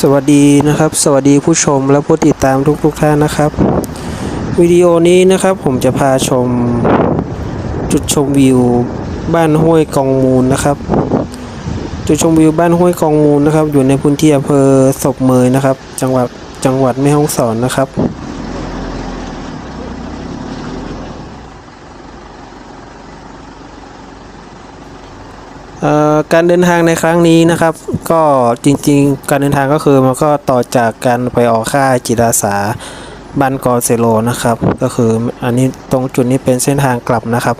สวัสดีนะครับ สวัสดีผู้ชมและผู้ติดตามทุกทุกๆท่านนะครับ วิดีโอนี้นะครับผมจะพาชมจุดชมวิวบ้านห้วยกองมูลนะครับ จุดชมวิวบ้านห้วยกองมูลนะครับ อยู่ในพื้นที่อำเภอศพเมยนะครับ จังหวัดจังหวัดแม่ฮ่องสอนนะครับ เอ่อ การเดินทางในครั้งนี้นะครับ ก็จริงๆ การเดินทางก็คือมันก็ต่อจากการไปออกค่ายจิตอาสาบันกอเซโลนะครับ ก็คืออันนี้ตรงจุดนี้เป็นเส้นทางกลับนะครับ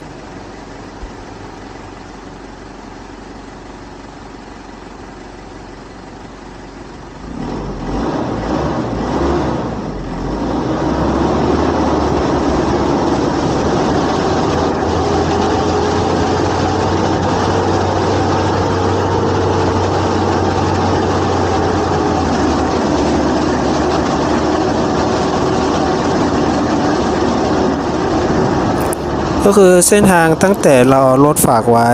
ก็คือเส้นทางตั้งแต่เรารถฝากไว้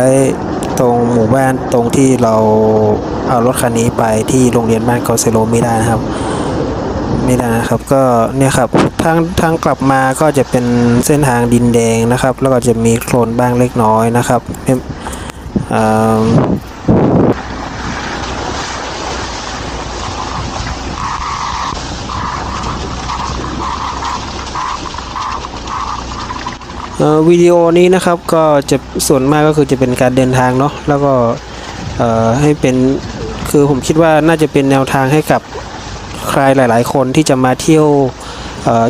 ตรงหมู่บ้านตรงที่เราเอารถคันนี้ไปที่โรงเรียนบ้านกอเซโลไม่ได้นะครับ ไม่ได้นะครับก็เนี่ยครับทางทางกลับมาก็จะเป็นเส้นทางดินแดงนะครับ แล้วก็จะมีโคลนบ้างเล็กน้อยนะครับเป็นอ่าเอ่อ วิดีโอนี้นะครับก็จะส่วนมากก็คือจะเป็นการเดินทางเนาะแล้วก็ให้เป็นคือผมคิดว่าน่าจะเป็นแนวทางให้กับใครหลาย ๆ คนที่จะมาเที่ยว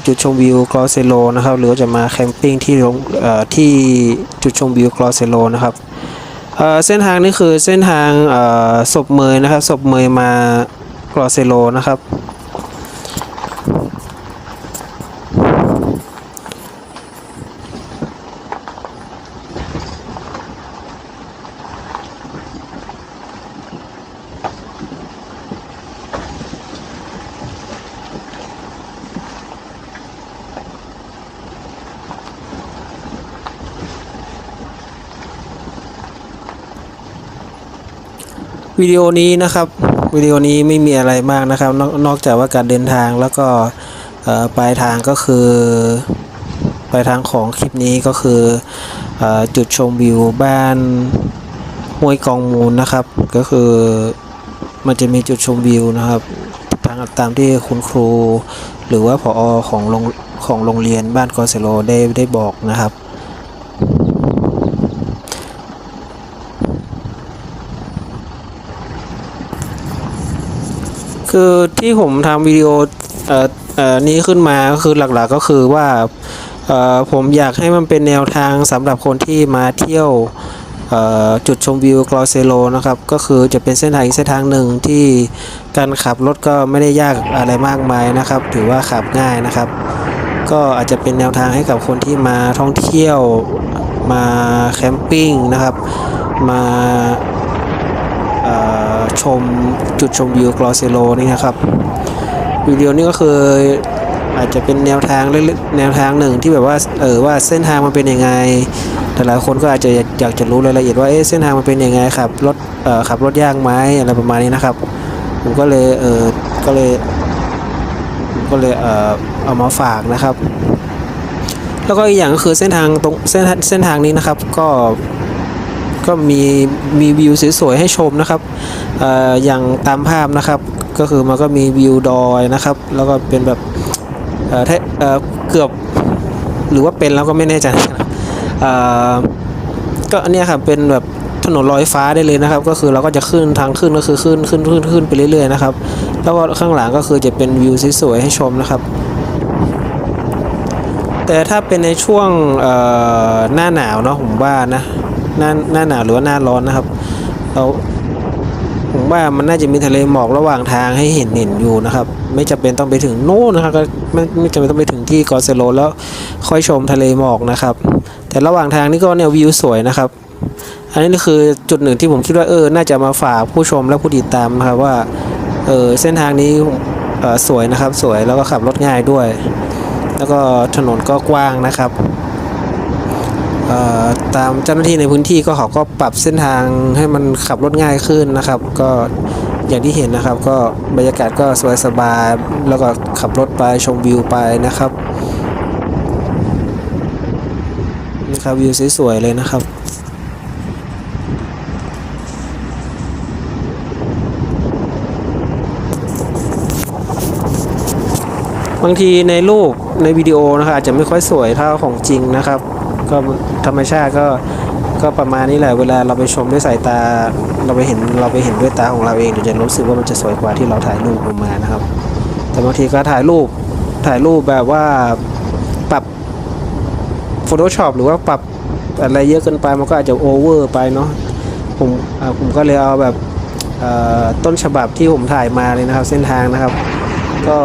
จุดชมวิวกรอเซโลนะครับหรือจะมาแคมปิ้งที่ที่จุดชมวิวกรอเซโลนะครับเส้นทางนี้คือเส้นทางศพเมยนะครับศพเมยมากรอเซโลนะครับ วิดีโอนี้นะครับวิดีโอนี้ไม่มีอะไรมากนะครับนอกนอกจากว่าการเดินทางแล้วก็ปลายทางก็คือปลายทางของคลิปนี้ก็คืออจุดชมวิวบ้านห้วยกองมูลนะครับ ก็คือมันจะมีจุดชมวิวนะครับทางตามที่คุณครู หรือว่าผอของโรงของโรงเรียนบ้านกอเซโลได้ได้บอกนะครับ คือที่ผมทำวิดีโอเอ่อเอ่อนี้ขึ้นมาก็คือหลักๆก็คือว่าเอ่อผมอยากให้มันเป็นแนวทางสำหรับคนที่มาเที่ยวจุดชมวิวกรอเซโลนะครับ ก็คือจะเป็นเส้นทางอีกเส้นทางหนึ่งที่การขับรถก็ไม่ได้ยากอะไรมากมายนะครับ ถือว่าขับง่ายนะครับ ก็อาจจะเป็นแนวทางให้กับคนที่มาท่องเที่ยวมาแคมปิ้งนะครับ มา ชมจุดชมวิวกรอเซโลนี่นะครับวิดีโอนี้ก็คืออาจจะเป็นแนวทางเล็กๆแนวทางหนึ่งที่แบบว่าเออว่าเส้นทางมันเป็นยังไงแต่หลายคนก็อาจจะอยากจะรู้รายละเอียดว่าเอ๊ะเส้นทางมันเป็นยังไงครับรถเอ่อขับรถยากไหมอะไรประมาณนี้นะครับผมก็เลยเออก็เลยก็เลยเออเอามาฝากนะครับ แล้วก็อีกอย่างก็คือเส้นทางตรงเส้นเส้นทางนี้นะครับ ก็ ก็มีมีวิวสวยๆให้ชมนะครับออย่างตามภาพนะครับ ก็คือมันก็มีวิวดอยนะครับ แล้วก็เป็นแบบเอ่อแทเเกือบหรือว่าเป็นแล้วก็ไม่แน่ใจนะก็อันนี้ครับเป็นแบบถนนลอยฟ้าได้เลยนะครับ ก็คือเราก็จะขึ้นทางขึ้นก็คือขึ้นขึ้นขึ้นขึ้นไปเรื่อยๆนะครับแล้วก็ข้างหลังก็คือจะเป็นวิวสวยๆให้ชมนะครับ แต่ถ้าเป็นในช่วงหน้าหนาวเนาะผมว่านะ หน้าหน้าหนาวหรือว่าหน้าร้อนนะครับ เราผมว่ามันน่าจะมีทะเลหมอกระหว่างทางให้เห็นเห็นอยู่นะครับ ไม่จำเป็นต้องไปถึงโน่นนะครับไม่ไม่จำเป็นต้องไปถึงที่กอเซโลแล้วค่อยชมทะเลหมอกนะครับ แต่ระหว่างทางนี่ก็เนี่ยวิวสวยนะครับ อันนี้คือจุดหนึ่งที่ผมคิดว่าเออ น่าจะมาฝากผู้ชมและผู้ติดตามนะครับว่าเออเส้นทางนี้สวยนะครับ สวยแล้วก็ขับรถง่ายด้วย แล้วก็ถนนก็กว้างนะครับ ตามเจ้าหน้าที่ในพื้นที่ก็เขาก็ปรับเส้นทางให้มันขับรถง่ายขึ้นนะครับ ก็อย่างที่เห็นนะครับ ก็บรรยากาศก็สบายๆแล้วก็ขับรถไปชมวิวไปนะครับนะครับวิวสวยๆเลยนะครับบางทีในรูปในวิดีโอนะครับอาจจะไม่ค่อยสวยเท่าของจริงนะครับ ก็ธรรมชาติก็ก็ประมาณนี้แหละเวลาเราไปชมด้วยสายตา เราไปเห็นเราไปเห็นด้วยตาของเราเองเดี๋ยวจะรู้สึกว่ามันจะสวยกว่าที่เราถ่ายรูปออกมานะครับ แต่บางทีก็ถ่ายรูปถ่ายรูปแบบว่าปรับ Photoshop หรือว่าปรับอะไรเยอะเกินไปมันก็อาจจะโอเวอร์ไปเนาะผมผมก็เลยเอาแบบต้นฉบับที่ผมถ่ายมาเลยนะครับ เส้นทางนะครับ ก็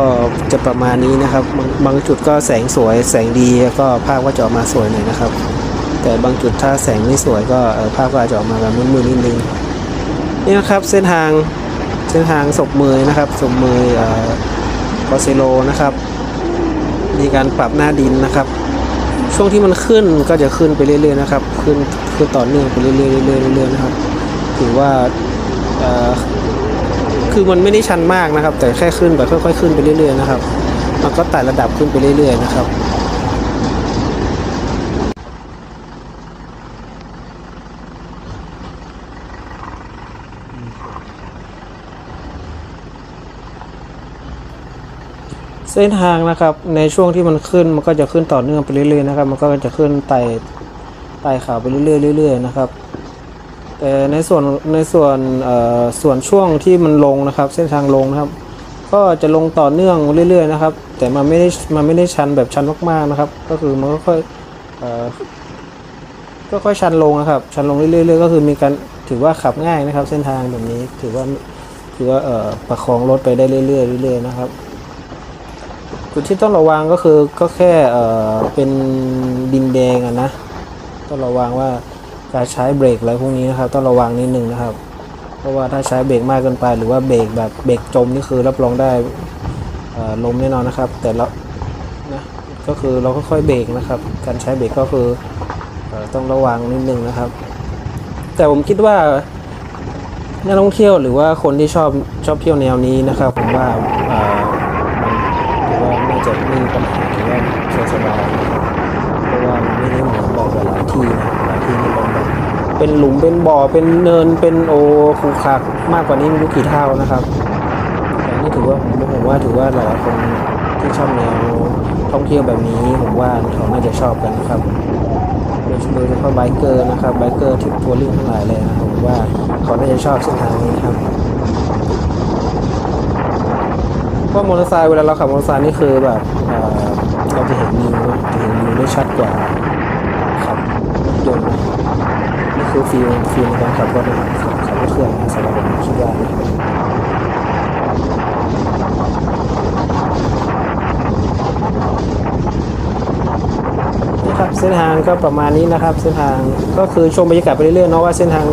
จะประมาณนี้นะครับบางบางจุดก็แสงสวยแสงดีก็ภาพก็จะออกมาสวยหน่อยนะครับ แต่บางจุดถ้าแสงไม่สวยก็ภาพก็อาจจะออกมาแบบมืดๆนิดนึงนี่นะครับเส้นทางเส้นทางศพเมยนะครับศพเมยเอ่อบอสเซโลนะครับ มีการปรับหน้าดินนะครับ ช่วงที่มันขึ้นก็จะขึ้นไปเรื่อยๆนะครับ ขึ้นขึ้นต่อเนื่องไปเรื่อยๆเรื่อยๆเรื่อยๆนะครับ ถือว่า คือมันไม่ได้ชันมากนะครับ แต่แค่ขึ้นแบบค่อยๆขึ้นไปเรื่อยๆนะครับมันก็ไต่ระดับขึ้นไปเรื่อยๆนะครับเส้นทางนะครับในช่วงที่มันขึ้นมันก็จะขึ้นต่อเนื่องไปเรื่อยๆนะครับ มันก็จะขึ้นไต่ไต่ขาไปเรื่อยๆเรื่อยๆนะครับ แต่ในส่วนในส่วนส่วนช่วงที่มันลงนะครับ เส้นทางลงนะครับ ก็จะลงต่อเนื่องเรื่อย ๆ นะครับ แต่มันไม่ได้มันไม่ได้ชันแบบชันมากๆนะครับ ก็คือมันก็ค่อยก็ค่อยชันลงนะครับ ชันลงเรื่อยๆก็คือมีการถือว่าขับง่ายนะครับ เส้นทางแบบนี้ถือว่าถือว่าประคองรถไปได้เรื่อยๆเรื่อยๆนะครับจุดที่ต้องระวังก็คือก็แค่เอ่อเป็นดินแดงอะนะต้องระวังว่า การใช้เบรกอะไรพวกนี้นะครับต้องระวังนิดนึงนะครับ เพราะว่าถ้าใช้เบรกมากเกินไป หรือว่าเบรกแบบเบรกจมนี่คือรับรองได้ล้มแน่นอนนะครับ แต่เรานะก็คือเราก็ค่อยเบรกนะครับ การใช้เบรกก็คืออต้องระวังนิดนึงนะครับ แต่ผมคิดว่านักท่องเที่ยวหรือว่าคนที่ชอบชอบเที่ยวแนวนี้นะครับผมว่าเอ่อมันถือว่าน่าจะมีปัญหาถือว่าสบายๆนะครับเพราะว่ามันไม่ได้เหมือนแบบหลายที่นะ เป็นหลุมเป็นบ่อเป็นเนินเป็นโอคูคักมากกว่านี้ไม่รู้กี่เท่านะครับแต่นี่ถือว่าผมว่าถือว่าหลายคนที่ชอบแนวท่องเที่ยวแบบนี้ผมว่าเขาน่าจะชอบกันนะครับโดยเฉพาะไบเกอร์นะครับไบเกอร์ทริปทัวริ่งทั้งหลายเลยนะครับผมว่าเขาน่าจะชอบเส้นทางนี้ครับเพราะมอเตอร์ไซค์เวลาเราขับมอเตอร์ไซค์นี่คือแบบเเราจะเห็นวิวจะเห็นวิวได้ชัดกว่าขับรถยนต์ นี่คือฟิลฟิลในการขับรถนะครับขับรถเครื่องนสำหรับผมคิดว่านี่ครับเส้นทางก็ประมาณนี้นะครับ เส้นทางก็คือชมบรรยากาศไปเรื่อยๆเนาะว่าเส้นทาง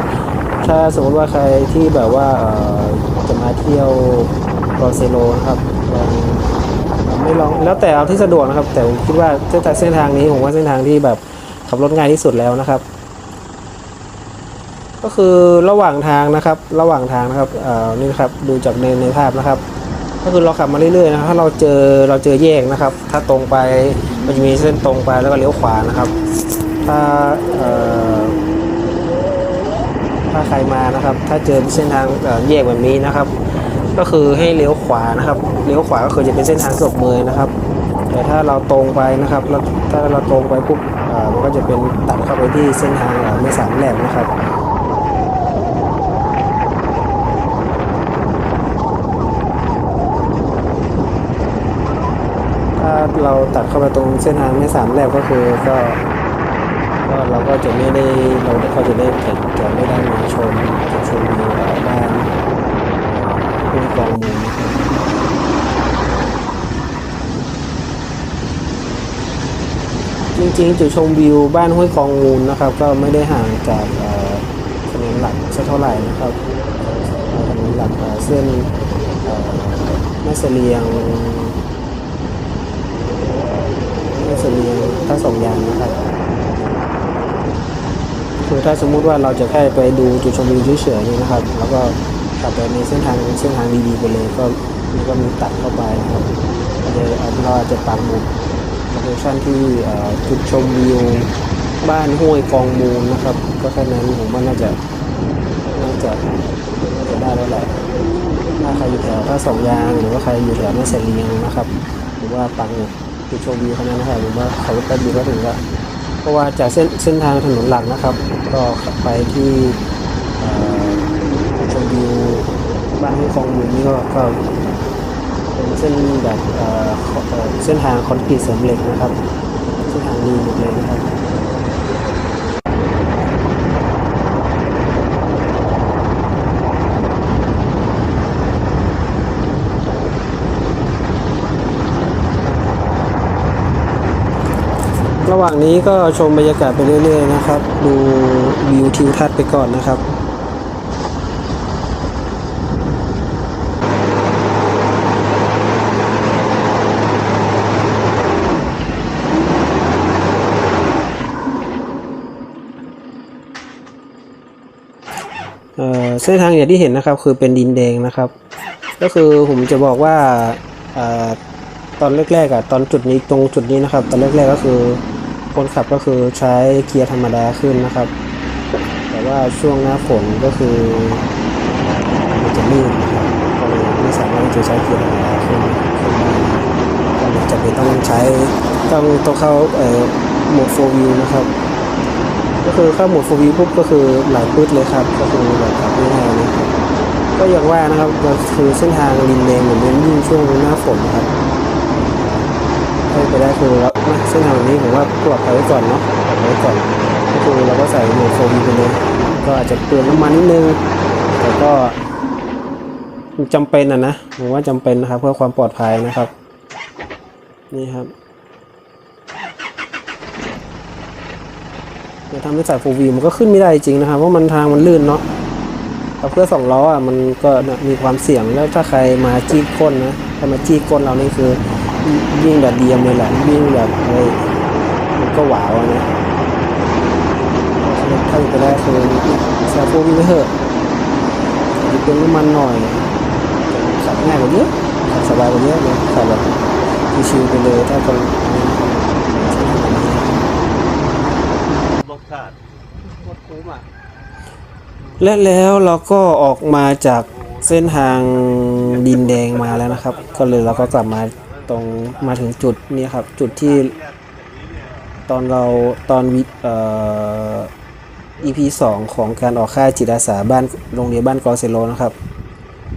ถ้าสมมติว่าใครที่แบบว่าจะมาเที่ยวบอร์เซโลนะครับไม่ลองแล้วแต่เอาที่สะดวกนะครับ แต่ผมคิดว่าเส้นทางเส้นทางนี้ผมว่าเส้นทางที่แบบขับรถง่ายที่สุดแล้วนะครับ ก็คือระหว่างทางนะครับ ระหว่างทางนะครับอ่อนี่นะครับดูจากในในภาพนะครับ ก็คือเราขับมาเรื่อยๆนะครับถ้าเราเจอเราเจอแยกนะครับ ถ้าตรงไปมันจะมีเส้นตรงไปแล้วก็เลี้ยวขวานะครับ ถ้าอ่อถ้าใครมานะครับ ถ้าเจอเส้นทางเอ่อแยกแบบนี้นะครับ ก็คือให้เลี้ยวขวานะครับเลี้ยวขวาก็คือจะเป็นเส้นทางศพเมยนะครับ แต่ถ้าเราตรงไปนะครับถ้าเราตรงไปปุ๊บอ่อมันก็จะเป็นตัดเข้าไปที่เส้นทางไม่สามแหลมนะครับ ถ้าเรา ตัดเข้าไปตรงเส้นทางไม่สามแลบก็คือก็ก็เราก็จะไม่ได้เราก็จะได้จะจะไม่ได้มาชมจะชมวิวบ้านห้วยกองมูลจริงๆจุดชมวิวบ้านห้วยกองมูลนะครับ ก็ไม่ได้ห่างจากถนนหลักสักเท่าไหร่นะครับถนนหลักเส้นแม่เสลียง ไม่สมี ทั้งสองอย่างนะครับคือถ้าสมมุติว่าเราจะแค่ไปดูจุดชมวิวเฉยๆนี่นะครับ แล้วก็ขับไปในเส้นทางเส้นทางดีๆไปเลยก็มันก็มีตัดเข้าไปนะครับก็เลยเอาเราอาจจะปักหมุดโลเคชั่นที่จุดชมวิวบ้านห้วยกองมูลนะครับ ก็แค่นั้นผมว่าน่าจะน่าจะน่าจะได้แล้วแหละถ้าใครอยู่แถวท่าสองยางหรือว่าใครอยู่แถวแม่เสลียงนะครับ หรือว่าปักหมุด จุดชมวิวแนั้นนะครับหรือว่าเขาแป๊บเดียวก็ถึงแล้วเพราะว่าจากเส้นเส้นทางถนนหลักนะครับ ก็ขับไปที่ชมวิวบ้านที่คลองมือนี่ก็ก็เป็นเส้นแบบเอ่อเอ่อเส้นทางคอนกรีตเสริมเหล็กนะครับเส้นทางดีหมดเลยนะครับ ระหว่างนี้ก็ชมบรรยากาศไปเรื่อยๆนะครับ ดูวิวทิวทัศน์ไปก่อนนะครับเส้นทางอย่างที่เห็นนะครับคือเป็นดินแดงนะครับ ก็คือผมจะบอกว่าอตอนแรกๆอะตอนจุดนี้ตรงจุดนี้นะครับ ตอนแรกๆก็คือ คนขับก็คือใช้เกียร์ธรรมดาขึ้นนะครับ แต่ว่าช่วงหน้าฝนก็คือมันจะลื่นนะครับก็เลยไม่สามารถที่จะใช้เกียร์ธรรมดาขึ้นขึ้นได้ก็เลยจะเป็นต้องใช้ต้องต้องเข้าเอ่อโหมดโฟวิวนะครับ ก็คือเข้าโหมดโฟวิวปุ๊บก็คือไหลปื๊ดเลยครับ ก็คือแบบขับง่ายๆเลยครับก็อย่างว่านะครับก็คือเส้นทางดินแดงเหมือนยิ่งช่วงหน้าฝนนะครับ ไปได้คือเราเส้นทางนี้ผมว่าปลอดภัยไว้ก่อนเนาะปลอดภัยไว้ก่อนก็คือเราก็ใส่โหมดโฟวิวไปเลยก็อาจจะเปลืองน้ำมันนิดนึงแต่ก็จำเป็นอะนะผมว่าจำเป็นนะครับ เพื่อความปลอดภัยนะครับ นี่ครับจะทำให้สายโฟวีมันก็ขึ้นไม่ได้จริงนะครับเพราะมันทางมันลื่นเนาะแต่เพื่อสองล้ออะมันก็มีความเสี่ยงแล้วถ้าใครมาจี้ก้นนะถ้ามาจี้ก้นเรานี่คือ ยิ่งแบบเดียมเลยแหละยิ่งแบบเฮ้ยมันก็หวาวนะถ้าจะได้คือสายโฟวีไม่เถอะจะเป็นน้ำมันหน่อยขับง่ายกว่าเยอะขับสบายกว่าเยอะเลยขับแบบชิวๆไปเลยถ้าคนรสชาติและแล้วเราก็ออกมาจากเส้นทางดินแดงมาแล้วนะครับ ก็เลยเราก็กลับมา ตรงมาถึงจุดนี้ครับ จุดที่ตอนเราตอนวิเอ่อ EP 2ของการออกค่ายจิตอาสาบ้านโรงเรียนบ้านกอเซโลนะครับ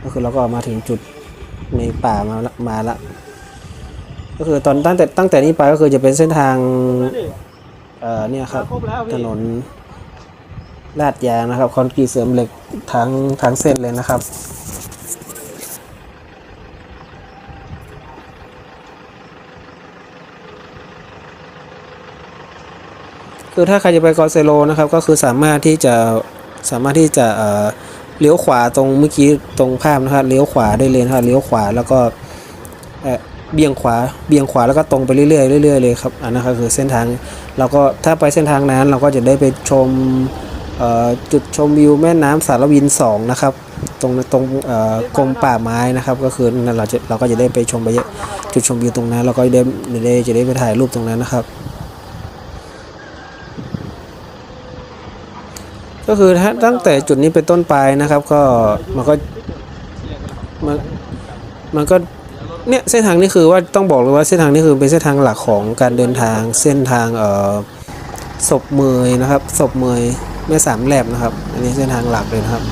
ก็คือเราก็มาถึงจุดในป่ามามาละก็คือตอนตั้งแต่ตั้งแต่นี้ไปก็คือจะเป็นเส้นทางเอ่อเนี่ยครับถนนลาดยางนะครับคอนกรีตเสริมเหล็กทั้งทั้งเส้นเลยนะครับ คือถ้าใครจะไปกอเซโลนะครับก็คือสามารถที่จะสามารถที่จะเอ่อเลี้ยวขวาตรงเมื่อกี้ตรงภาพนะครับเลี้ยวขวาได้เลยนะครับเลี้ยวขวาแล้วก็เอ่อเบี่ยงขวาเบี่ยงขวาแล้วก็ตรงไปเรื่อยๆเรื่อยๆเลยครับอันนั้นก็คือเส้นทางเราก็ถ้าไปเส้นทางนั้นเราก็จะได้ไปชมเอ่อจุดชมวิวแม่น้ำสารวิน2นะครับตรงตรงเอ่อกรมป่าไม้นะครับ ก็คือเราจะเราก็จะได้ไปชมไปจุดชมวิวตรงนั้นเราก็ได้ได้จะได้ไปถ่ายรูปตรงนั้นนะครับ ก็คือถ้าตั้งแต่จุดนี้เป็นต้นไปนะครับ ก็มันก็มันมันก็เนี่ยเส้นทางนี้คือว่าต้องบอกเลยว่าเส้นทางนี้คือเป็นเส้นทางหลักของการเดินทางเส้นทางเอ่อศพเมยนะครับศพเมยแม่สามแหลบนะครับ อันนี้เส้นทางหลักเลยนะครับ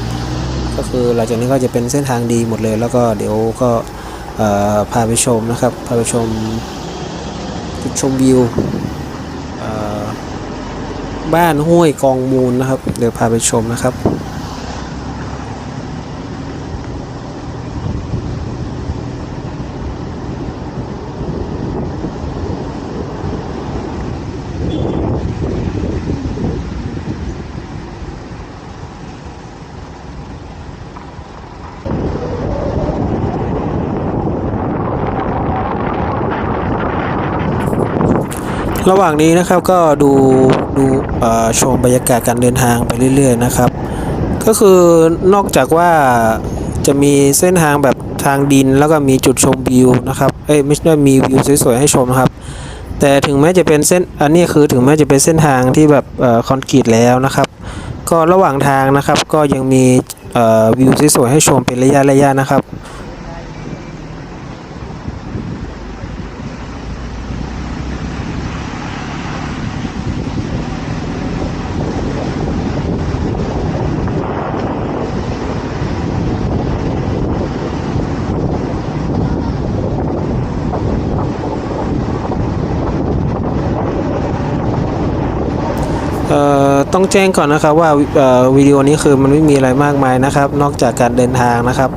ก็คือหลังจากนี้ก็จะเป็นเส้นทางดีหมดเลย แล้วก็เดี๋ยวก็เอ่อพาไปชมนะครับพาไปชมจุดชมวิว บ้านห้วยกองมูลนะครับ เดี๋ยวพาไปชมนะครับ ระหว่างนี้นะครับก็ดูดูชมบรรยากาศการเดินทางไปเรื่อย ๆ นะครับ ก็คือนอกจากว่าจะมีเส้นทางแบบทางดินแล้วก็มีจุดชมวิวนะครับเอ้ยไม่ใช่มีวิวสวยๆให้ชมครับ แต่ถึงแม้จะเป็นเส้นอันนี้คือถึงแม้จะเป็นเส้นทางที่แบบคอนกรีตแล้วนะครับ ก็ระหว่างทางนะครับก็ยังมีวิวสวยๆให้ชมเป็นระยะระยะนะครับ ต้องแจ้งก่อนนะครับว่าวิดีโอนี้คือมันไม่มีอะไรมากมายนะครับ นอกจากการเดินทางนะครับ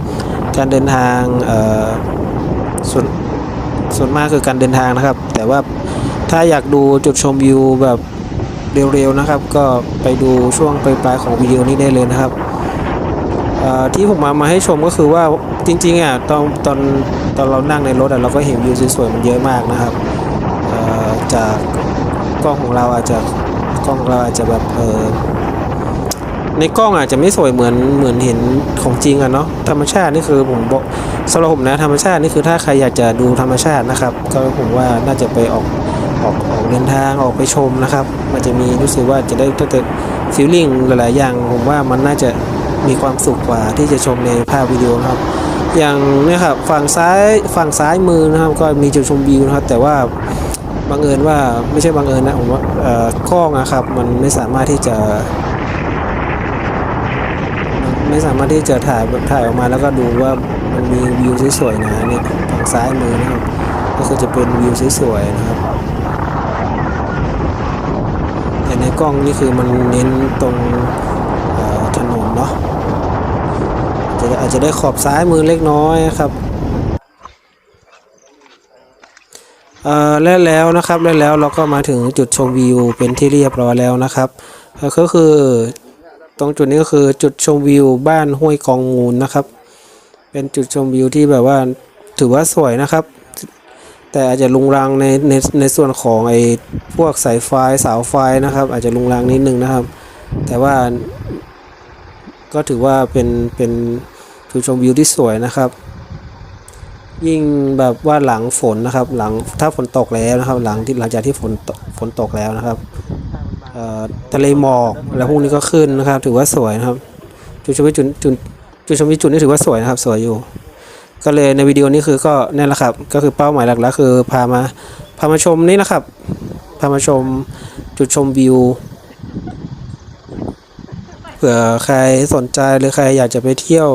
การเดินทางส่วนส่วนมากคือการเดินทางนะครับ แต่ว่าถ้าอยากดูจุดชมวิวแบบเร็วๆนะครับ ก็ไปดูช่วงปลายๆของวิดีโอนี้ได้เลยนะครับที่ผมมามาให้ชมก็คือว่าจริงๆอะตอนตอนตอนเรานั่งในรถอะเราก็เห็นวิวสวยๆมันเยอะมากนะครับจากกล้องของเราอาจจะ ล้องเราอาจจะแบบเออในกล้องอาจจะไม่สวยเหมือนเหมือนเห็นของจริงอะเนาะธรรมชาตินี่คือผมบอกสำหรับผมนะธรรมชาตินี่คือถ้าใครอยากจะดูธรรมชาตินะครับ ก็ผมว่าน่าจะไปออกออกออกเดินทางออกไปชมนะครับ มันจะมีรู้สึกว่าจะได้ถ้าเกิดฟีลลิ่งหลาย ๆ อย่าง ผมว่ามันน่าจะมีความสุขกว่าที่จะชมในภาพวิดีโอครับ อย่างเนี่ยครับฝั่งซ้ายฝั่งซ้ายมือนะครับ ก็มีจุดชมวิวนะครับ แต่ว่า บังเอิญว่าไม่ใช่บังเอิญนะผมว่าเอ่อกล้องอะครับ มันไม่สามารถที่จะ ไม่สามารถที่จะถ่ายถ่ายออกมาแล้วก็ดูว่ามันมีวิวสวยๆนะเนี่ยทางซ้ายมือนะครับก็คือจะเป็นวิวสวยๆนะครับแต่ในกล้องนี่คือมันเน้นตรงถนนเนาะอาจจะอาจจะได้ขอบซ้ายมือเล็กน้อยนะครับ เอ่อ และแล้วนะครับและแล้วเราก็มาถึงจุดชมวิวเป็นที่เรียบร้อยแล้วนะครับก็คือตรงจุดนี้ก็คือจุดชมวิวบ้านห้วยกองงูนนะครับ เป็นจุดชมวิวที่แบบว่าถือว่าสวยนะครับ แต่อาจจะลุงรังในในในส่วนของไอ้พวกสายไฟเสาไฟนะครับ อาจจะลุงรังนิดนึงนะครับ แต่ว่าก็ถือว่าเป็นเป็นจุดชมวิวที่สวยนะครับ ยิ่งแบบว่าหลังฝนนะครับ หลังถ้าฝนตกแล้วนะครับ หลังที่หลังจากที่ฝนฝนตกแล้วนะครับทะเลหมอกแล้วพวกนี้ก็ขึ้นนะครับ ถือว่าสวยนะครับ จุดชมวิวจุดจุดจุดชมวิวจุดนี้ถือว่าสวยนะครับ สวยอยู่ ก็เลยในวิดีโอนี้คือก็นั่นแหละครับ ก็คือเป้าหมายหลักๆคือพามาพามาชมนี่นะครับ พามาชมจุดชมวิวเผื่อใครสนใจหรือใครอยากจะไปเที่ยว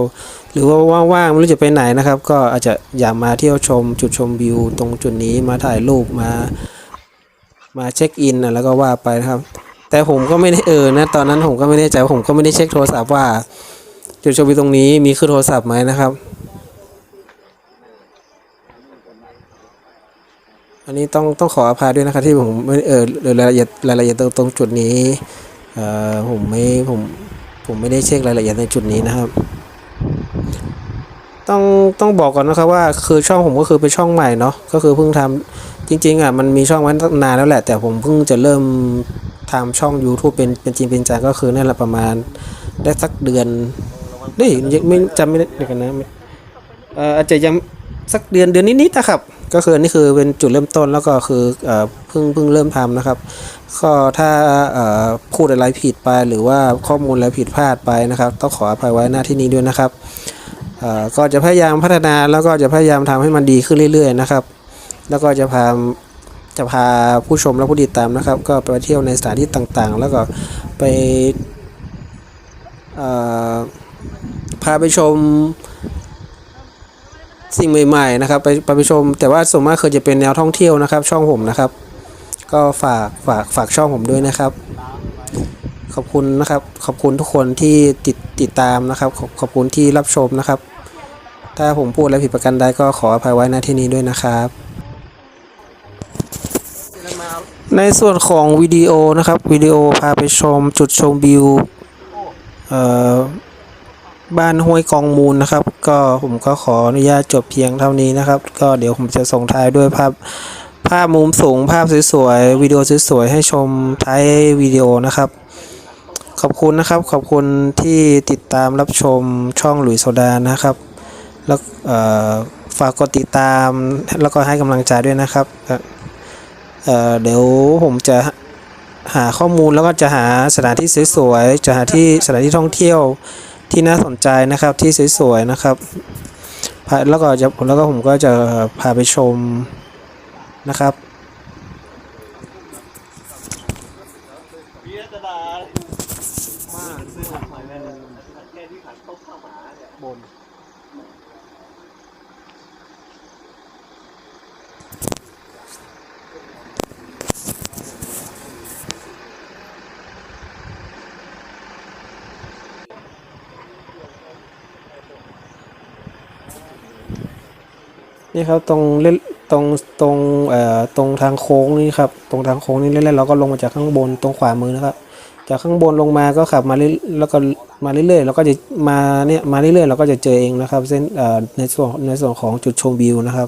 หรือว่าว่างๆไม่รู้จะไปไหนนะครับ ก็อาจจะอยากมาเที่ยวชมจุดชมวิว ตรงจุดนี้มาถ่ายรูปมามาเช็คอินนะแล้วก็ว่าไปนะครับ แต่ผมก็ไม่ได้เออนะตอนนั้นผมก็ไม่แน่ใจผมก็ไม่ได้เช็คโทรศัพท์ว่า จุดชมวิวตรงนี้มีขึ้นโทรศัพท์ไหมนะครับ อันนี้ต้องต้องขออภัยด้วยนะครับที่ผมไม่เออรายละเอียดรายละเอียดตรงตรงจุดนี้เออผมไม่ผมผมไม่ได้เช็ครายละเอียดในจุดนี้นะครับ ต้องต้องบอกก่อนนะครับว่าคือช่องผมก็คือเป็นช่องใหม่เนาะก็คือเพิ่งทำจริง ๆอะมันมีช่องไว้นานแล้วแหละ แต่ผมเพิ่งจะเริ่มทำช่อง YouTube เป็นเป็นจริงเป็นจังก็คือนั่นแหละประมาณได้สักเดือนนี่ยังไม่จำไม่ได้เดี๋ยวกันนะเอ่ออาจจะยังสักเดือนเดือนนิดๆนะครับ ก็คือนี่คือเป็นจุดเริ่มต้นแล้วก็คือเอ่อเพิ่งเพิ่งเริ่มทำนะครับก็ถ้าเอ่อพูดอะไรผิดไปหรือว่าข้อมูลอะไรผิดพลาดไปนะครับ ต้องขออภัยไว้หน้าที่นี้ด้วยนะครับ ก็จะพยายามพัฒนาแล้วก็จะพยายามทำให้มันดีขึ้นเรื่อย ๆ นะครับ แล้วก็จะพาจะพาผู้ชมและผู้ติดตามนะครับ ก็ไปเที่ยวในสถานที่ต่างๆ แล้วก็ไปพาไปชมสิ่งใหม่ๆนะครับไปไปไปชม แต่ว่าส่วนมากคือจะเป็นแนวท่องเที่ยวนะครับ ช่องผมนะครับ ก็ฝากฝากฝากช่องผมด้วยนะครับ ขอบคุณนะครับ ขอบคุณทุกคนที่ติดติดตามนะครับ ขอบขอบคุณที่รับชมนะครับ ถ้าผมพูดอะไรผิดประกันใดก็ขออภัยไว้ณที่นี้ด้วยนะครับ ในส่วนของวิดีโอนะครับวิดีโอพาไปชมจุดชมวิวบ้านห้วยกองมูลนะครับ ก็ผมก็ขออนุญาตจบเพียงเท่านี้นะครับ ก็เดี๋ยวผมจะส่งท้ายด้วยภาพภาพมุมสูงภาพสวยๆวิดีโอสวยๆให้ชมท้ายวิดีโอนะครับ อบคุณนะครับ ขอบคุณที่ติดตามรับชมช่องหลุยส์โซดานะครับ แล้วฝากกดติดตามแล้วก็ให้กำลังใจด้วยนะครับเเดี๋ยวผมจะหาข้อมูลแล้วก็จะหาสถานที่สวยๆจะหาที่สถานที่ท่องเที่ยวที่น่าสนใจนะครับที่สวยๆนะครับแล้วก็จะแล้วก็ผมก็จะพาไปชมนะครับยร์ตลาดมากซื้อหอยแมลงแค่ที่ขันต้มข้าวหมาเนี่ยบน นี่ครับตรงเล่นตรงตรงเอ่อตรงทางโค้งนี่ครับตรงทางโค้งนี่เล่นๆเราก็ลงมาจากข้างบนตรงขวามือนะครับจากข้างบนลงมาก็ขับมาเรื่อยแล้วก็มาเรื่อยๆแล้วก็จะมาเนี่ยมาเรื่อยๆเราก็จะเจอเองนะครับเส้นเอ่อในส่วนในส่วนของจุดชมวิวนะครับ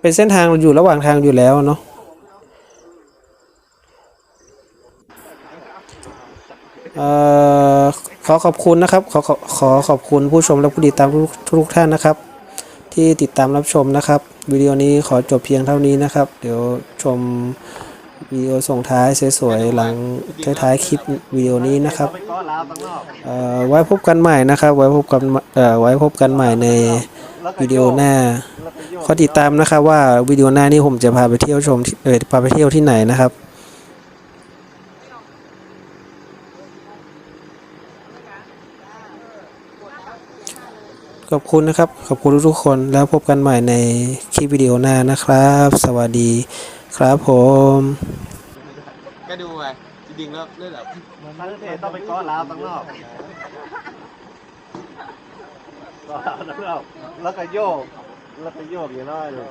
เป็นเส้นทางอยู่ระหว่างทางอยู่แล้วเนาะเอ่อขอขอบคุณนะครับ ขอขอขอขอบคุณผู้ชมและผู้ติดตามทุกทุกท่านนะครับ ที่ติดตามรับชมนะครับวิดีโอนี้ขอจบเพียงเท่านี้นะครับ เดี๋ยวชมวิดีโอส่งท้ายสวยๆหลังท้ายๆคลิปวิดีโอนี้นะครับไวตั้พบกันใหม่นะครับ ไว้พบกันไว้พบกันใหม่ในวิดีโอหน้าขอติดตามนะครับว่าวิดีโอหน้านี้ผมจะพาไปเที่ยวชมเออพาไปเที่ยวที่ไหนนะครับ ขอบคุณนะครับ ขอบคุณทุกๆคนแล้วพบกันใหม่ในคลิปวิดีโอหน้านะครับ สวัสดีครับผมก็ดูไงจริงๆแล้วเล่นแบบทั้งเทศต้องไปก้อลาวตั้งนอกก้อลาวตั้งนอกแล้วก็โยก แล้วก็โยกอย่างน้อยเลย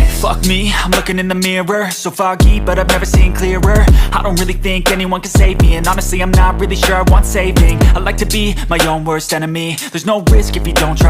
Fuck me, I'm looking in the mirror, so foggy, but I've never seen clearer. I don't really think anyone can save me, and honestly, I'm not really sure I want saving. I like to be my own worst enemy. There's no risk if you don't try.